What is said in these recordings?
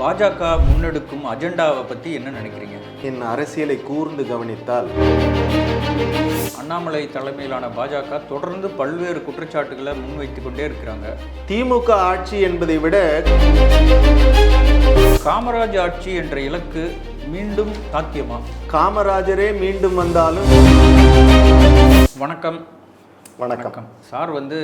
பாஜக முன்னெடுக்கும் அஜெண்டாவை பற்றி என்ன நினைக்கிறீங்க? என் அரசியலை கூர்ந்து கவனித்தால். அண்ணாமலை தலைமையிலான பாஜக தொடர்ந்து பல்வேறு குற்றச்சாட்டுகளை முன்வைத்து கொண்டே இருக்கிறாங்க. திமுக ஆட்சி என்பதை விட காமராஜ் ஆட்சி என்ற இலக்கு மீண்டும் சாத்தியமா? காமராஜரே மீண்டும் வந்தாலும் வணக்கம். வணக்கம். சார் வந்து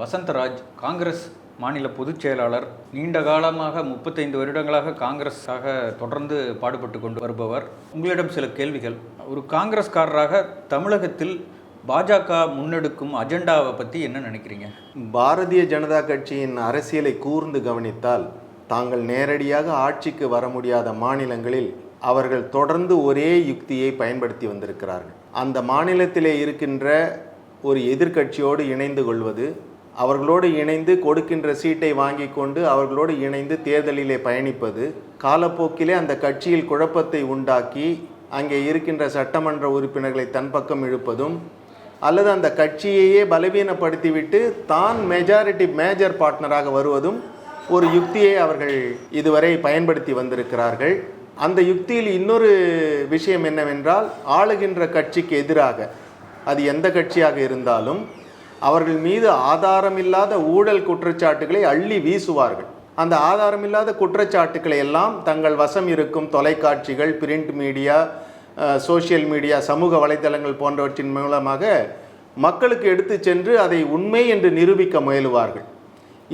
வசந்தராஜ் காங்கிரஸ் மாநில பொதுச் செயலாளர் நீண்ட காலமாக முப்பத்தைந்து வருடங்களாக காங்கிரஸாக தொடர்ந்து பாடுபட்டு கொண்டு வருபவர். உங்களிடம் சில கேள்விகள். ஒரு காங்கிரஸ்காரராக தமிழகத்தில் பாஜக முன்னெடுக்கும் அஜெண்டாவை பற்றி என்ன நினைக்கிறீங்க? பாரதிய ஜனதா கட்சியின் அரசியலை கூர்ந்து கவனித்தால் தாங்கள் நேரடியாக ஆட்சிக்கு வர முடியாத மாநிலங்களில் அவர்கள் தொடர்ந்து ஒரே யுக்தியை பயன்படுத்தி வந்திருக்கிறார்கள். அந்த மாநிலத்திலே இருக்கின்ற ஒரு எதிர்க்கட்சியோடு இணைந்து கொள்வது அவர்களோடு இணைந்து கொடுக்கின்ற சீட்டை வாங்கி கொண்டு அவர்களோடு இணைந்து தேர்தலிலே பயணிப்பது காலப்போக்கிலே அந்த கட்சியில் குழப்பத்தை உண்டாக்கி அங்கே இருக்கின்ற சட்டமன்ற உறுப்பினர்களை தன் பக்கம் இழுப்பதும் அல்லது அந்த கட்சியையே பலவீனப்படுத்திவிட்டு தான் மெஜாரிட்டி மேஜர் பார்ட்னராக வருவதும் ஒரு யுக்தியை அவர்கள் இதுவரை பயன்படுத்தி வந்திருக்கிறார்கள். அந்த யுக்தியில் இன்னொரு விஷயம் என்னவென்றால் ஆளுகின்ற கட்சிக்கு எதிராக அது எந்த கட்சியாக இருந்தாலும் அவர்கள் மீது ஆதாரமில்லாத ஊழல் குற்றச்சாட்டுகளை அள்ளி வீசுவார்கள். அந்த ஆதாரமில்லாத குற்றச்சாட்டுக்களை எல்லாம் தங்கள் வசம் இருக்கும் தொலைக்காட்சிகள் பிரிண்ட் மீடியா சோஷியல் மீடியா சமூக வலைதளங்கள் போன்றவற்றின் மூலமாக மக்களுக்கு எடுத்து சென்று அதை உண்மை என்று நிரூபிக்க முயலுவார்கள்.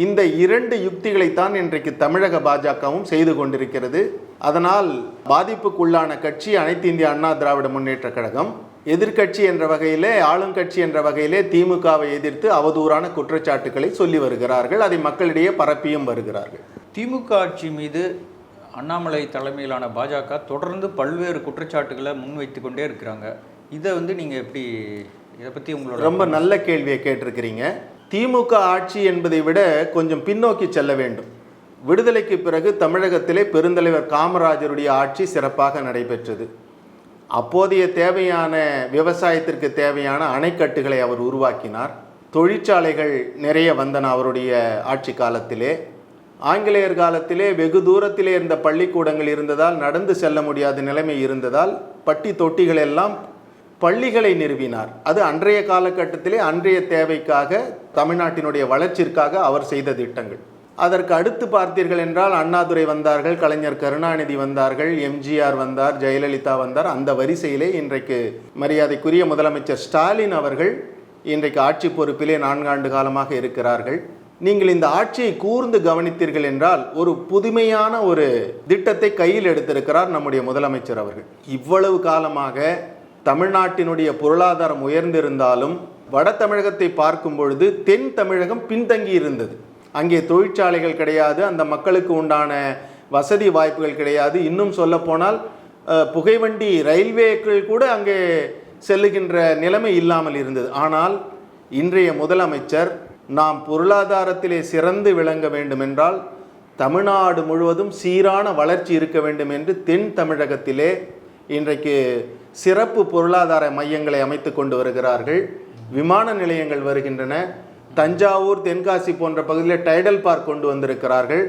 இந்த இரண்டு யுக்திகளைத்தான் இன்றைக்கு தமிழக பாஜகவும் செய்து கொண்டிருக்கிறது. அதனால் பாதிப்புக்குள்ளான கட்சி அனைத்து இந்திய அண்ணா திராவிட முன்னேற்ற கழகம் எதிர்க்கட்சி என்ற வகையிலே ஆளுங்கட்சி என்ற வகையிலே திமுகவை எதிர்த்து அவதூறான குற்றச்சாட்டுக்களை சொல்லி வருகிறார்கள். அதை மக்களிடையே பரப்பியும் வருகிறார்கள். திமுக ஆட்சி மீது அண்ணாமலை தலைமையிலான பாஜக தொடர்ந்து பல்வேறு குற்றச்சாட்டுகளை முன்வைத்து கொண்டே இருக்கிறாங்க. இதை வந்து நீங்கள் எப்படி இதை பற்றி உங்களோட ரொம்ப நல்ல கேள்வியை கேட்டிருக்கிறீங்க. திமுக ஆட்சி என்பதை விட கொஞ்சம் பின்னோக்கி செல்ல வேண்டும். விடுதலைக்கு பிறகு தமிழகத்திலே பெருந்தலைவர் காமராஜருடைய ஆட்சி சிறப்பாக நடைபெற்றது. அப்போதைய தேவையான விவசாயத்திற்கு தேவையான அணைக்கட்டுகளை அவர் உருவாக்கினார். தொழிற்சாலைகள் நிறைய வந்தன அவருடைய ஆட்சி காலத்திலே. ஆங்கிலேயர் காலத்திலே வெகு தூரத்திலே இருந்த பள்ளிக்கூடங்கள் இருந்ததால் நடந்து செல்ல முடியாத நிலைமை இருந்ததால் பட்டி தொட்டிகள் எல்லாம் பள்ளிகளை நிறுவினார். அது அன்றைய காலகட்டத்திலே அன்றைய தேவைக்காக தமிழ்நாட்டினுடைய வளர்ச்சிற்காக அவர் செய்த திட்டங்கள். அதற்கு அடுத்து பார்த்தீர்கள் என்றால் அண்ணாதுரை வந்தார்கள் கலைஞர் கருணாநிதி வந்தார்கள் எம்ஜிஆர் வந்தார் ஜெயலலிதா வந்தார். அந்த வரிசையிலே இன்றைக்கு மரியாதைக்குரிய முதலமைச்சர் ஸ்டாலின் அவர்கள் இன்றைக்கு ஆட்சி பொறுப்பிலே நான்காண்டு காலமாக இருக்கிறார்கள். நீங்கள் இந்த ஆட்சியை கூர்ந்து கவனித்தீர்கள் என்றால் ஒரு புதுமையான ஒரு திட்டத்தை கையில் எடுத்திருக்கிறார் நம்முடைய முதலமைச்சர் அவர்கள். இவ்வளவு காலமாக தமிழ்நாட்டினுடைய பொருளாதாரம் உயர்ந்திருந்தாலும் வட தமிழகத்தை பார்க்கும் பொழுது தென் தமிழகம் பின்தங்கி இருந்தது அங்கே தொழிற்சாலைகள் கிடையாது அந்த மக்களுக்கு உண்டான வசதி வாய்ப்புகள் கிடையாது. இன்னும் சொல்லப்போனால் புகைவண்டி ரயில்வேக்கள் கூட அங்கே செல்லுகின்ற நிலைமை இல்லாமல் இருந்தது. ஆனால் இன்றைய முதலமைச்சர் நாம் பொருளாதாரத்திலே சிறந்து விளங்க வேண்டுமென்றால் தமிழ்நாடு முழுவதும் சீரான வளர்ச்சி இருக்க வேண்டும் என்று தென் தமிழகத்திலே இன்றைக்கு சிறப்பு பொருளாதார மையங்களை அமைத்து கொண்டு வருகிறார்கள். விமான நிலையங்கள் வருகின்றன. தஞ்சாவூர் தென்காசி போன்ற பகுதியில் டைடல் பார்க் கொண்டு வந்திருக்கிறார்கள்.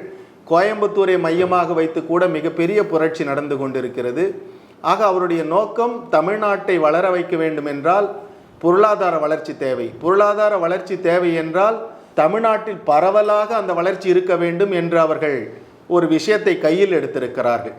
கோயம்புத்தூரை மையமாக வைத்து கூட மிகப்பெரிய புரட்சி நடந்து கொண்டிருக்கிறது. ஆக அவருடைய நோக்கம் தமிழ்நாட்டை வளர வைக்க வேண்டும் என்றால் பொருளாதார வளர்ச்சி தேவை. பொருளாதார வளர்ச்சி தேவை என்றால் தமிழ்நாட்டில் பரவலாக அந்த வளர்ச்சி இருக்க வேண்டும் என்று அவர்கள் ஒரு விஷயத்தை கையில் எடுத்திருக்கிறார்கள்.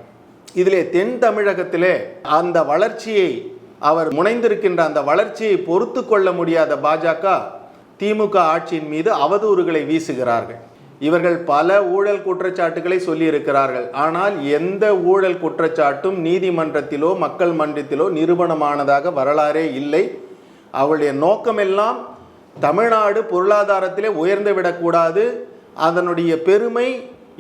இதிலே தென் தமிழகத்திலே அந்த வளர்ச்சியை அவர் முனைந்திருக்கின்ற அந்த வளர்ச்சியை பொறுத்து கொள்ள முடியாத பாஜக திமுக ஆட்சியின் மீது அவதூறுகளை வீசுகிறார்கள். இவர்கள் பல ஊழல் குற்றச்சாட்டுகளை சொல்லியிருக்கிறார்கள். ஆனால் எந்த ஊழல் குற்றச்சாட்டும் நீதிமன்றத்திலோ மக்கள் மன்றத்திலோ நிரூபணமானதாக வரலாறே இல்லை. அவருடைய நோக்கமெல்லாம் தமிழ்நாடு பொருளாதாரத்திலே உயர்ந்து விடக்கூடாது. அதனுடைய பெருமை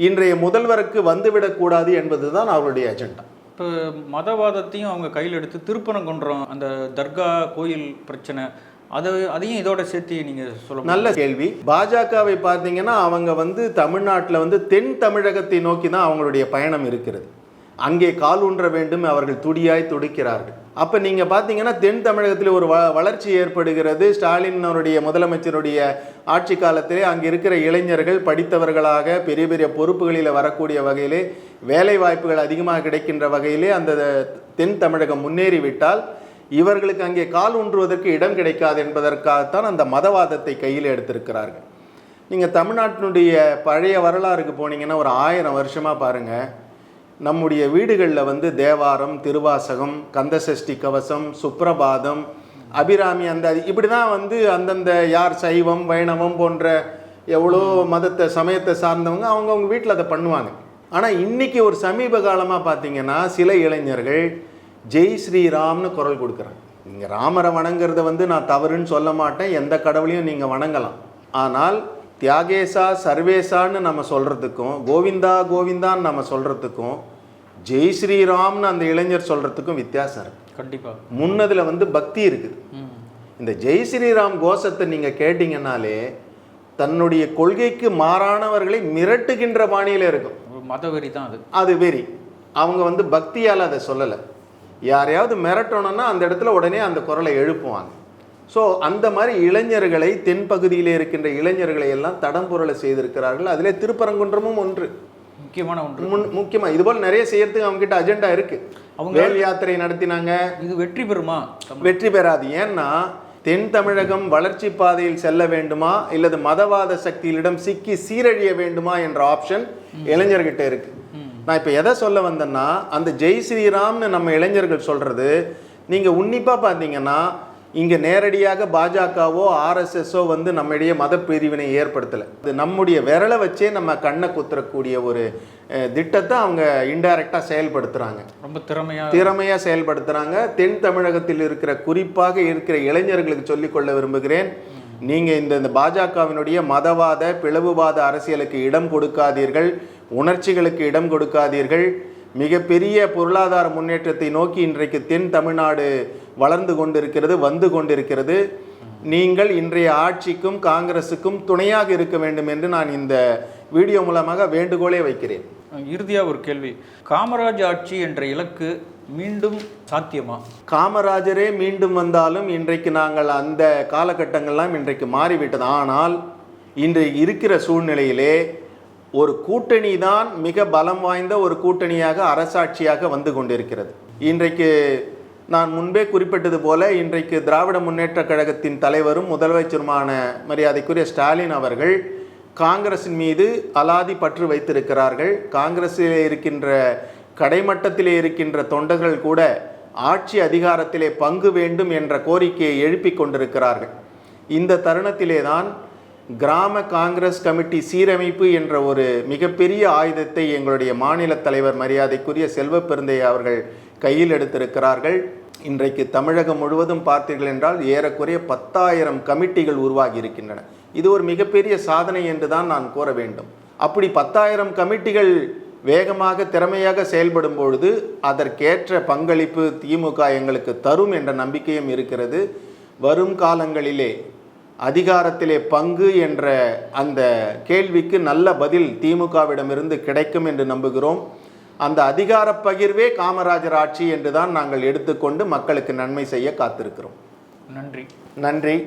இன்றைய முதல்வருக்கு வந்துவிடக்கூடாது என்பதுதான் அவருடைய அஜெண்டா. இப்போ மதவாதத்தையும் அவங்க கையில் எடுத்து திருப்பரங்குன்றம் அந்த தர்கா கோயில் பிரச்சனை அதை அதையும் இதோட சேர்த்து நீங்கள் சொல்ல நல்ல கேள்வி. பாஜகவை பார்த்தீங்கன்னா அவங்க வந்து தமிழ்நாட்டில் வந்து தென் தமிழகத்தை நோக்கி தான் அவங்களுடைய பயணம் இருக்கிறது. அங்கே கால் ஊன்ற வேண்டும் அவர்கள் துடியாய் துடிக்கிறார்கள். அப்போ நீங்கள் பார்த்தீங்கன்னா தென் தமிழகத்தில் ஒரு வ வளர்ச்சி ஏற்படுகிறது. ஸ்டாலின் அவருடைய முதலமைச்சருடைய ஆட்சி காலத்திலே அங்கே இருக்கிற இளைஞர்கள் படித்தவர்களாக பெரிய பெரிய பொறுப்புகளில் வரக்கூடிய வகையிலே வேலை வாய்ப்புகள் அதிகமாக கிடைக்கின்ற வகையிலே அந்த தென் தமிழகம் முன்னேறிவிட்டால் இவர்களுக்கு அங்கே கால் ஊன்றுவதற்கு இடம் கிடைக்காது என்பதற்காகத்தான் அந்த மதவாதத்தை கையில் எடுத்திருக்கிறார்கள். நீங்கள் தமிழ்நாட்டினுடைய பழைய வரலாறுக்கு போனீங்கன்னா ஒரு ஆயிரம் வருஷமாக பாருங்கள் நம்முடைய வீடுகளில் வந்து தேவாரம் திருவாசகம் கந்தசஷ்டி கவசம் சுப்ரபாதம் அபிராமி அந்த இப்படி தான் வந்து அந்தந்த யார் சைவம் வைணவம் போன்ற எவ்வளோ மதத்தை சமயத்தை சார்ந்தவங்க அவங்கவுங்க வீட்டில் அதை பண்ணுவாங்க. ஆனால் இன்றைக்கி ஒரு சமீப காலமாக பார்த்தீங்கன்னா சில இளைஞர்கள் ஜெய் ஸ்ரீராம்னு குரல் கொடுக்குறாங்க. நீங்கள் ராமரை வணங்குறத வந்து நான் தவறுன்னு சொல்ல மாட்டேன். எந்த கடவுளையும் நீங்கள் வணங்கலாம். ஆனால் தியாகேசா சர்வேசான்னு நம்ம சொல்கிறதுக்கும் கோவிந்தா கோவிந்தான்னு நம்ம சொல்கிறதுக்கும் ஜெய் ஸ்ரீராம்னு அந்த இளைஞர் சொல்கிறதுக்கும் வித்தியாசம் இருக்குது கண்டிப்பாக முன்னதில் வந்து பக்தி இருக்குது. இந்த ஜெய் ஸ்ரீராம் கோஷத்தை நீங்கள் கேட்டிங்கனாலே தன்னுடைய கொள்கைக்கு மாறானவர்களை மிரட்டுகின்ற பாணியில் இருக்கும். ஒரு மதவெறி தான் அது. அது வெறி. அவங்க வந்து பக்தியால் அதை சொல்லலை. யாரையாவது மிரட்டணும்னா அந்த இடத்துல உடனே அந்த குரலை எழுப்புவாங்க. ஸோ அந்த மாதிரி இளைஞர்களை தென்பகுதியில் இருக்கின்ற இளைஞர்களை எல்லாம் தடம்புரலை செய்திருக்கிறார்கள். அதிலே திருப்பரங்குன்றமும் ஒன்று. முக்கியமான ஒன்று. முன் முக்கியமாக இதுபோல் நிறைய செய்யறதுக்கு அவங்க கிட்ட அஜெண்டா இருக்கு. அவங்க- வேல் யாத்திரை நடத்தினாங்க. இது வெற்றி பெறுமா? வெற்றி பெறாது. ஏன்னா தென் தமிழகம் வளர்ச்சி பாதையில் செல்ல வேண்டுமா? இல்லது மதவாத சக்திகளிடம் சிக்கி சீரழிய வேண்டுமா? என்ற ஆப்ஷன் இளைஞர்கிட்ட இருக்கு. நான் இப்போ எதை சொல்ல வந்தேன்னா அந்த ஜெய் ஸ்ரீராம்னு நம்ம இளைஞர்கள் சொல்றது நீங்க உன்னிப்பா பார்த்தீங்கன்னா இங்க நேரடியாக பாஜகவோ ஆர்எஸ்எஸ்ஓ வந்து நம்மிடையே மத பிரிவினை ஏற்படுத்தலை. இது நம்முடைய விரலை வச்சே நம்ம கண்ணை குத்துறக்கூடிய ஒரு திட்டத்தை அவங்க இன்டைரக்டாக செயல்படுத்துறாங்க. ரொம்ப திறமையா திறமையாக செயல்படுத்துகிறாங்க தென் தமிழகத்தில் இருக்கிற குறிப்பாக இருக்கிற இளைஞர்களுக்கு சொல்லிக்கொள்ள விரும்புகிறேன். நீங்கள் இந்த இந்த பாஜகவினுடைய மதவாத பிளவுவாத அரசியலுக்கு இடம் கொடுக்காதீர்கள் உணர்ச்சிகளுக்கு இடம் கொடுக்காதீர்கள். மிகப்பெரிய பொருளாதார முன்னேற்றத்தை நோக்கி இன்றைக்கு தென் தமிழ்நாடு வளர்ந்து கொண்டிருக்கிறது வந்து கொண்டிருக்கிறது. நீங்கள் இன்றைய ஆட்சிக்கும் காங்கிரஸுக்கும் துணையாக இருக்க வேண்டும் என்று நான் இந்த வீடியோ மூலமாக வேண்டுகோளே வைக்கிறேன். இறுதியாக ஒரு கேள்வி. காமராஜ் ஆட்சி என்ற இலக்கு மீண்டும் சாத்தியமா? காமராஜரே மீண்டும் வந்தாலும் இன்றைக்கு நாங்கள் அந்த காலகட்டங்கள்லாம் இன்றைக்கு மாறிவிட்டது. ஆனால் இன்றைக்கு இருக்கிற சூழ்நிலையிலே ஒரு கூட்டணி தான் மிக பலம் வாய்ந்த ஒரு கூட்டணியாக அரசாட்சியாக வந்து கொண்டிருக்கிறது. இன்றைக்கு நான் முன்பே குறிப்பிட்டது போல இன்றைக்கு திராவிட முன்னேற்றக் கழகத்தின் தலைவரும் முதலமைச்சருமான மரியாதைக்குரிய ஸ்டாலின் அவர்கள் காங்கிரசின் மீது அலாதி பற்று வைத்திருக்கிறார்கள். காங்கிரஸில் இருக்கின்ற கடைமட்டத்திலே இருக்கின்ற தொண்டர்கள் கூட ஆட்சி அதிகாரத்திலே பங்கு வேண்டும் என்ற கோரிக்கையை எழுப்பிக் கொண்டிருக்கிறார்கள். இந்த தருணத்திலே தான் கிராம காங்கிரஸ் கமிட்டி சீரமைப்பு என்ற ஒரு மிகப்பெரிய ஆயுதத்தை எங்களுடைய மாநில தலைவர் மரியாதைக்குரிய செல்வ பெருந்தைய அவர்கள் கையில் எடுத்திருக்கிறார்கள். இன்றைக்கு தமிழகம் முழுவதும் பார்த்தீர்கள் என்றால் ஏறக்குறைய பத்தாயிரம் கமிட்டிகள் உருவாகி இருக்கின்றன. இது ஒரு மிகப்பெரிய சாதனை என்று தான் நான் கூற வேண்டும். அப்படி பத்தாயிரம் கமிட்டிகள் வேகமாக திறமையாக செயல்படும் பொழுது அதற்கேற்ற பங்களிப்பு திமுக எங்களுக்கு தரும் என்ற நம்பிக்கையும் இருக்கிறது. வரும் காலங்களிலே அதிகாரத்திலே பங்கு என்ற அந்த கேள்விக்கு நல்ல பதில் திமுகவிடமிருந்து கிடைக்கும் என்று நம்புகிறோம். அந்த அதிகார பகிர்வே காமராஜர் ஆட்சி என்று தான் நாங்கள் எடுத்துக்கொண்டு மக்களுக்கு நன்மை செய்ய காத்திருக்கிறோம். நன்றி. நன்றி.